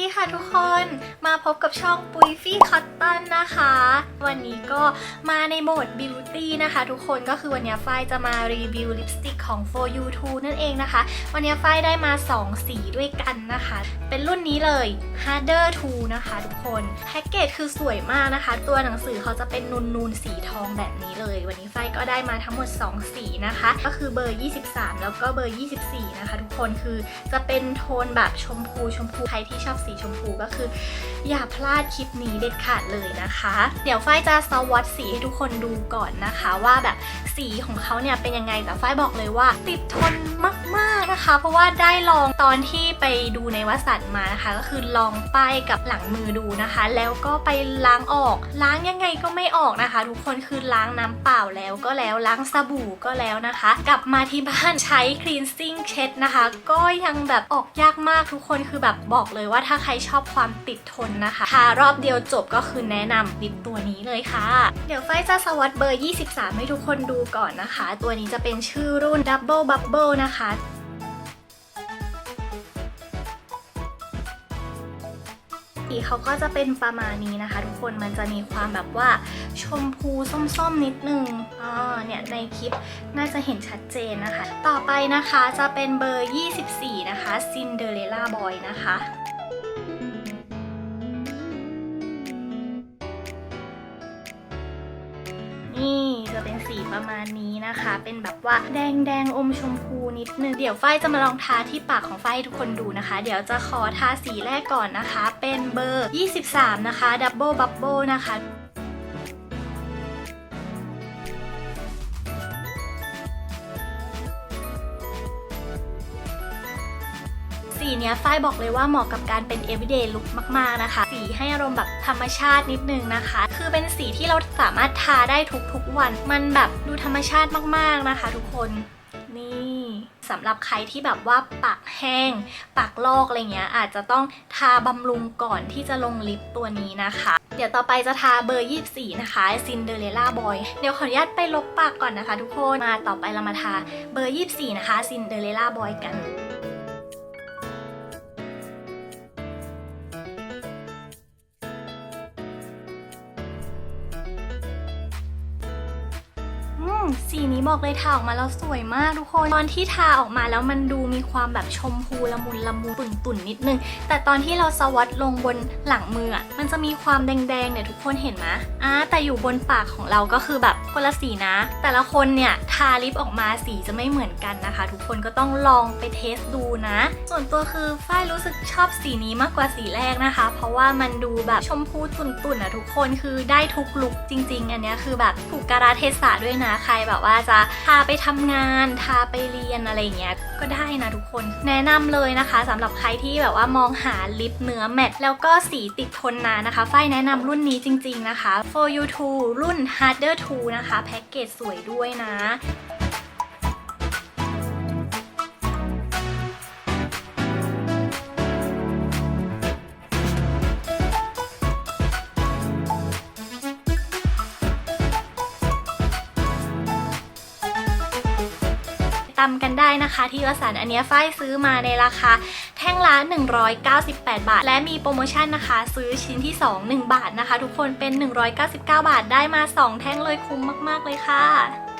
ดีค่ะทุกคนมาพบกับช่องปุยฟี่คอตตันนะคะ วันนี้ก็มาในโหมดบิวตี้นะคะ ทุกคนก็คือวันนี้ฝ้ายจะมารีวิวลิปสติกของ For You 2นั่นเองนะคะ วันนี้ฝ้ายได้มา 2 สีด้วยกันนะคะ เป็นรุ่นนี้เลย Harder 2นะคะทุกคนแพ็กเกจคือสวยมากนะคะ ตัวหนังสือเขาจะเป็นนูนๆสีทองแบบนี้เลย วันนี้ฝ้ายก็ได้มาทั้งหมด 2 สีนะคะ ก็คือเบอร์ 23 แล้วก็เบอร์ 24 นะคะ ทุกคนคือจะเป็นโทนแบบชมพูชมพูใครที่ชอบสีชมพูก็คือ อย่าพลาดคลิปนี้เด็ดขาดเลยนะคะ เดี๋ยวฝ้ายจะสวอตสีให้ทุกคนดูก่อนนะคะ ว่าแบบสีของเขาเนี่ยเป็นยังไงแต่ฝ้ายบอกเลยว่า ติดทนมากๆนะคะ เพราะว่าได้ลองตอนที่ไปดูในวสันต์มานะคะ ก็คือลองป้ายกับหลังมือดูนะคะ แล้วก็ไปล้างออกล้างยังไงก็ไม่ออกนะคะ ทุกคนคือล้างน้ำเปล่าแล้วก็แล้วล้างสบู่ก็แล้วนะคะ กลับมาที่บ้านใช้ cleansing เช็ดนะคะ ก็ยังแบบออกยากมากทุกคนคือแบบบอกเลยว่าถ้าาใครชอบความติดทนนะคะทารอบเดียวจบก็คือแนะนำลิปตัวนี้เลยค่ะ เดี๋ยวไฟจะสวัสดเบอร์ 23 ให้ทุกคนดูก่อนนะคะ ตัวนี้จะเป็นชื่อรุ่น Double Bubble นะคะสีเขาก็จะเป็นประมาณนี้นะคะ ทุกคนมันจะมีความแบบว่าชมพูส้มๆนิดนึงอ่าเนี่ยในคลิปน่าจะเห็นชัดเจนนะคะ ต่อไปนะคะจะเป็นเบอร์ 24 นะคะ Cinderella Boy นะคะ ประมาณนี้นะคะ เป็นแบบว่าแดงแดงๆอมชมพูนิดนึง เดี๋ยวฝ้ายจะมาลองทาที่ปากของฝ้ายให้ทุกคนดูนะคะ เดี๋ยวจะขอทาสีแรกก่อนนะคะ เป็นเบอร์ 23 นะคะดับเบิลบับเบิลนะคะ สีเนี้ยฝ้ายบอกเลยว่าเหมาะกับการเป็น everyday look มากๆนะคะ สีให้อารมณ์แบบธรรมชาตินิดนึงนะคะ คือเป็นสีที่เราสามารถทาได้ทุกๆวัน มันแบบดูธรรมชาติมากๆนะคะ ทุกคนนี่สำหรับใครที่แบบว่าปากแห้ง ปากลอกอะไรเงี้ย อาจจะต้องทาบำรุงก่อนที่จะลงลิปตัวนี้นะคะ เดี๋ยวต่อไปจะทาเบอร์ 24 นะคะ Cinderella Boy เดี๋ยวขออนุญาตไปลบปากก่อนนะคะ ทุกคนมาต่อไปเรามาทาเบอร์ 24 นะคะ Cinderella Boy กัน สีนี้บอกเลยทาออกมาแล้วสวยมากทุกคน ตอนที่ทาออกมาแล้วมันดูมีความแบบชมพูละมุนละมุนตุ่นตุ่นนิดนึง แต่ตอนที่เราสวัสดลงบนหลังมืออะมันจะมีความแดงๆเนี่ยทุกคนเห็นไหมอ่าแต่อยู่บนปากของเราก็คือแบบคนละสีนะ แต่ละคนเนี่ยทาลิปออกมาสีจะไม่เหมือนกันนะคะ ทุกคนก็ต้องลองไปเทสดูนะ ส่วนตัวคือฝ้ายรู้สึกชอบสีนี้มากกว่าสีแรกนะคะ เพราะว่ามันดูแบบชมพูตุ่นๆอะทุกคนคือได้ทุกลุคจริง ๆ อันนี้คือแบบถูกกาลเทศะด้วยนะใครแบบว่าจะทาไปทำงานทาไปเรียนอะไรเงี้ยก็ได้นะทุกคน แนะนำเลยนะคะสำหรับใครที่แบบว่ามองหาลิปเนื้อแมตต์แล้วก็สีติดทนนานนะคะฝ้ายแนะนำรุ่นนี้จริง ๆนะคะ For You 2รุ่น Harder 2นะคะแพ็กเกจสวยด้วยนะ ตำกันได้นะคะ ที่วสันอันนี้ฝ้ายซื้อมาในราคา แท่งละ 198 บาท และมีโปรโมชั่นนะคะ ซื้อชิ้นที่ 2 1 บาทนะคะ ทุกคนเป็น 199 บาทได้มา 2 แท่งเลยคุ้มมาก ๆ เลยค่ะ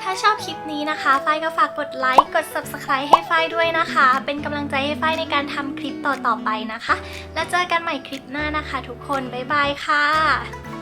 ถ้าชอบคลิปนี้นะคะ ฝ้ายก็ฝากกดไลค์ กด subscribe ให้ฝ้ายด้วยนะคะ เป็นกำลังใจให้ฝ้ายในการทำคลิปต่อๆไปนะคะ แล้วเจอกันใหม่คลิปหน้านะคะ ทุกคน บ๊ายบายค่ะ